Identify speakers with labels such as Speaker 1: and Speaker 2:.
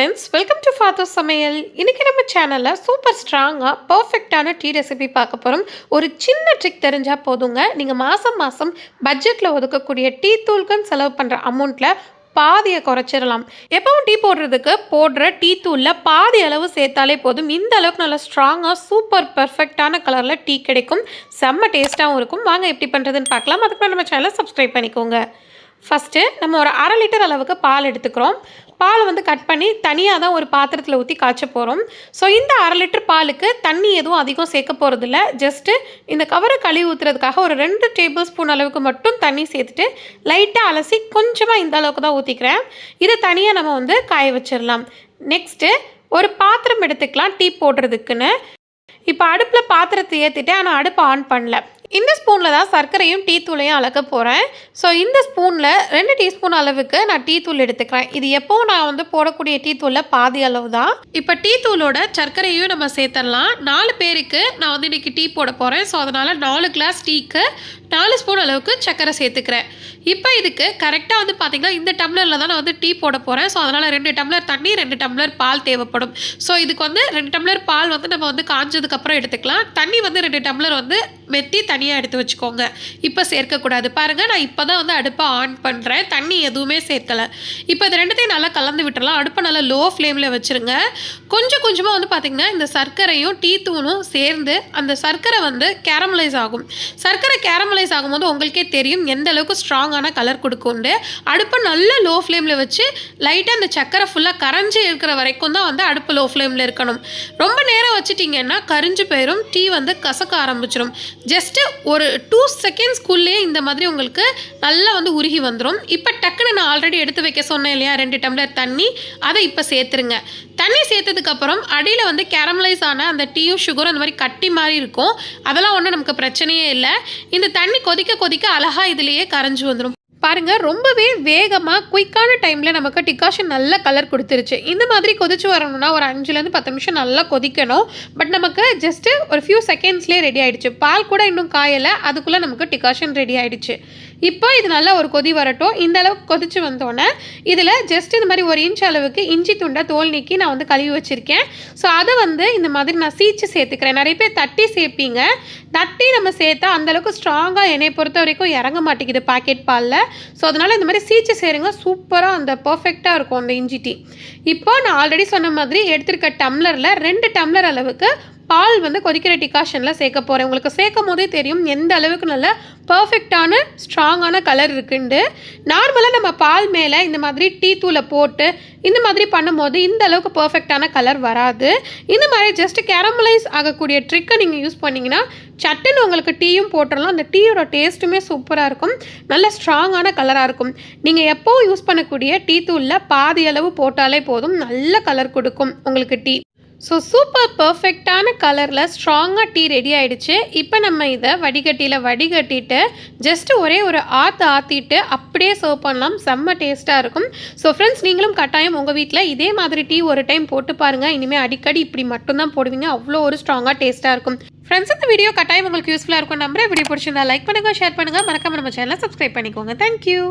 Speaker 1: Friends welcome to father சமையல் இன்றைக்கி நம்ம சேனலில் சூப்பர் ஸ்ட்ராங்காக பர்ஃபெக்டான டீ ரெசிபி பார்க்க போகிறோம் ஒரு சின்ன ட்ரிக் தெரிஞ்சால் போதுங்க. நீங்கள் மாதம் மாதம் பட்ஜெட்டில் ஒதுக்கக்கூடிய டீ தூளுக்குன்னு செலவு பண்ணுற அமௌண்ட்டில் பாதியை குறைச்சிடலாம். எப்பவும் டீ போடுறதுக்கு போடுற டீ தூளில் பாதி அளவு சேர்த்தாலே போதும். இந்த அளவுக்கு நல்லா ஸ்ட்ராங்காக சூப்பர் பர்ஃபெக்டான கலரில் டீ கிடைக்கும். செம்ம டேஸ்ட்டாகவும் இருக்கும். வாங்க எப்படி பண்ணுறதுன்னு பார்க்கலாம். அதுக்கு நம்ம சேனலை சப்ஸ்கிரைப் பண்ணிக்கோங்க. ஃபஸ்ட்டு நம்ம ஒரு அரை லிட்டர் அளவுக்கு பால் எடுத்துக்கிறோம். பால் வந்து கட் பண்ணி தனியாக தான் ஒரு பாத்திரத்தில் ஊற்றி காய்ச்ச போகிறோம் ஸோ இந்த அரை லிட்டர் பாலுக்கு தண்ணி எதுவும் அதிகம் சேர்க்க போகிறதில்ல ஜஸ்ட்டு இந்த கவரை கழுவி ஊற்றுறதுக்காக ஒரு ரெண்டு டேபிள் ஸ்பூன் அளவுக்கு மட்டும் தண்ணி சேர்த்துட்டு லைட்டாக அலசி கொஞ்சமாக இந்த அளவுக்கு தான் ஊற்றிக்கிறேன் இதை தனியாக நம்ம வந்து காய வச்சிடலாம். நெக்ஸ்ட்டு ஒரு பாத்திரம் எடுத்துக்கலாம் டீ போடுறதுக்குன்னு. இப்போ அடுப்பில் பாத்திரத்தை ஏற்றிட்டு ஆனால் அடுப்பை ஆன் பண்ணல. இந்த ஸ்பூனில் தான் சர்க்கரையும் டீ தூளையும் அளக்க போகிறேன் ஸோ இந்த ஸ்பூனில் ரெண்டு டீஸ்பூன் அளவுக்கு நான் டீ தூள் எடுத்துக்கிறேன். இது எப்போவும் நான் வந்து போடக்கூடிய டீ தூளில் பாதி அளவு தான். இப்போ டீ தூளோட சர்க்கரையும் நம்ம சேர்த்துடலாம் நாலு பேருக்கு நான் வந்து இன்றைக்கி டீ போட போகிறேன் ஸோ அதனால் நாலு கிளாஸ் டீக்கு நாலு ஸ்பூன் அளவுக்கு சர்க்கரை சேர்த்துக்கிறேன். இப்போ இதுக்கு கரெக்டாக வந்து பார்த்திங்கன்னா இந்த டம்ளரில் தான் நான் வந்து டீ போட போகிறேன் ஸோ அதனால் ரெண்டு டம்ளர் தண்ணி ரெண்டு டம்ளர் பால் தேவைப்படும். ஸோ இதுக்கு வந்து ரெண்டு டம்ளர் பால் வந்து நம்ம வந்து காஞ்சதுக்கப்புறம் எடுத்துக்கலாம். தண்ணி வந்து ரெண்டு டம்ளர் வந்து மெத்தி தனியாக எடுத்து வச்சுக்கோங்க. இப்போ சேர்க்கக்கூடாது. பாருங்கள் நான் இப்போ தான் வந்து அடுப்பை ஆன் பண்ணுறேன் தண்ணி எதுவுமே சேர்க்கலை. இப்போ இது ரெண்டுத்தையும் நல்லா கலந்து விட்டுறலாம். அடுப்பை நல்லா லோ ஃப்ளேமில் வச்சுருங்க. கொஞ்சம் கொஞ்சமாக வந்து பார்த்திங்கன்னா இந்த சர்க்கரையும் டீ தூணும் சேர்ந்து அந்த சர்க்கரை வந்து கேரமலைஸ் ஆகும். சர்க்கரை கேரமலைஸ் ஆகும்போது உங்களுக்கே தெரியும் எந்த அளவுக்கு ஸ்ட்ராங்கான கலர் கொடுக்கும்ண்டு அடுப்பை நல்லா லோ ஃப்ளேமில் வச்சு லைட்டாக அந்த சர்க்கரை ஃபுல்லாக கரைஞ்சி இருக்கிற வரைக்கும் தான் வந்து அடுப்பு லோ ஃப்ளேமில் இருக்கணும். ரொம்ப நேரம் வச்சுட்டிங்கன்னா கரிஞ்சு போயிடும் டீ வந்து கசக்க ஆரம்பிச்சிடும் ஜஸ்ட்டு ஒரு டூ செகண்ட்ஸ்க்குள்ளேயே இந்த மாதிரி உங்களுக்கு நல்லா வந்து உருகி வந்துடும் இப்போ டக்குன்னு நான் ஆல்ரெடி எடுத்து வைக்க சொன்னேன் இல்லையா? ரெண்டு டம்ளர் தண்ணி. அதை இப்போ சேர்த்துருங்க. தண்ணி சேர்த்ததுக்கப்புறம் அடியில் வந்து கேரமலைஸ் ஆன அந்த டீயும் சுகரும் அந்த மாதிரி கட்டி மாதிரி இருக்கும். அதெல்லாம் ஒன்றும் நமக்கு பிரச்சனையே இல்லை. இந்த தண்ணி கொதிக்க கொதிக்க அழகாக இதுலேயே கரைஞ்சி வந்துடும் பாருங்கள் ரொம்பவே வேகமாக குயிக்கான டைமில் நமக்கு டிகாஷன் நல்ல கலர் கொடுத்துருச்சு. இந்த மாதிரி கொதிச்சு வரணும்னா ஒரு அஞ்சுலேருந்து பத்து நிமிஷம் நல்லா கொதிக்கணும். பட் நமக்கு ஜஸ்ட்டு ஒரு ஃபியூ செகண்ட்ஸ்லேயே ரெடி ஆகிடுச்சு பால் கூட இன்னும் காயலை அதுக்குள்ளே நமக்கு டிகாஷன் ரெடி ஆகிடுச்சு இப்போ இது நல்லா ஒரு கொதி வரட்டும். இந்த அளவுக்கு கொதிச்சு வந்தோடனே இதில் ஜஸ்ட் இந்த மாதிரி ஒரு இன்ச் அளவுக்கு இஞ்சி துண்டை தோல் நீக்கி நான் வந்து கழுவி வச்சுருக்கேன். ஸோ அதை வந்து இந்த மாதிரி நான் சீச்சு சேர்த்துக்கிறேன். நிறைய பேர் தட்டி சேர்ப்பீங்க. தட்டி நம்ம சேர்த்தா அந்தளவுக்கு ஸ்ட்ராங்காக என்னை பொறுத்த வரைக்கும் இறங்க மாட்டேங்குது பாக்கெட் பாலில். ஸோ அதனால் இந்த மாதிரி சீச்சு சேருங்க. சூப்பராக அந்த பர்ஃபெக்டாக இருக்கும் அந்த இஞ்சி டீ. இப்போ நான் ஆல்ரெடி சொன்ன மாதிரி எடுத்திருக்க டம்ளரில் ரெண்டு டம்ளர் அளவுக்கு பால் வந்து கொதிக்கிற டிகாஷனில் சேர்க்க போகிறேன் உங்களுக்கு சேர்க்கும் போதே தெரியும் எந்த அளவுக்கு நல்ல பர்ஃபெக்டான ஸ்ட்ராங்கான கலர் இருக்குண்டு நார்மலாக நம்ம பால் மேலே இந்த மாதிரி டீ தூளை போட்டு இந்த மாதிரி பண்ணும்போது இந்த அளவுக்கு பர்ஃபெக்டான கலர் வராது. இந்த மாதிரி ஜஸ்ட் கேரமலைஸ் ஆகக்கூடிய ட்ரிக்கை நீங்கள் யூஸ் பண்ணிங்கன்னா சட்டுன்னு உங்களுக்கு டீயும் போட்டுடலாம். அந்த டீயோட டேஸ்ட்டுமே சூப்பராக இருக்கும். நல்ல ஸ்ட்ராங்கான கலராக இருக்கும். நீங்கள் எப்போவும் யூஸ் பண்ணக்கூடிய டீ தூளில் பாதி அளவு போட்டாலே போதும். நல்ல கலர் கொடுக்கும் உங்களுக்கு டீ. ஸோ சூப்பர் பர்ஃபெக்டான கலரில் ஸ்ட்ராங்காக டீ ரெடி ஆகிடுச்சு இப்போ நம்ம இதை வடிகட்டியில் வடிகட்டிட்டு ஜஸ்ட்டு ஒரே ஒரு ஆற்று ஆற்றிட்டு அப்படியே சர்வ் பண்ணலாம். செம்ம டேஸ்ட்டாக இருக்கும். ஸோ ஃப்ரெண்ட்ஸ் நீங்களும் கட்டாயம் உங்கள் வீட்டில் இதே மாதிரி டீ ஒரு டைம் போட்டு பாருங்கள் இனிமேல் அடிக்கடி இப்படி மட்டும்தான் போடுவீங்க. அவ்வளோ ஒரு ஸ்ட்ராங்காக டேஸ்ட்டாக இருக்கும். ஃப்ரெண்ட்ஸ் இந்த வீடியோ கட்டாயம் உங்களுக்கு யூஸ்ஃபுல்லாக இருக்கும் நம்புறேன். வீடியோ பிடிச்சிருந்தா லைக் பண்ணுங்கள் ஷேர் பண்ணுங்கள் மறக்காம நம்ம சேனலை சப்ஸ்கிரைப் பண்ணிக்கோங்க. தேங்க்யூ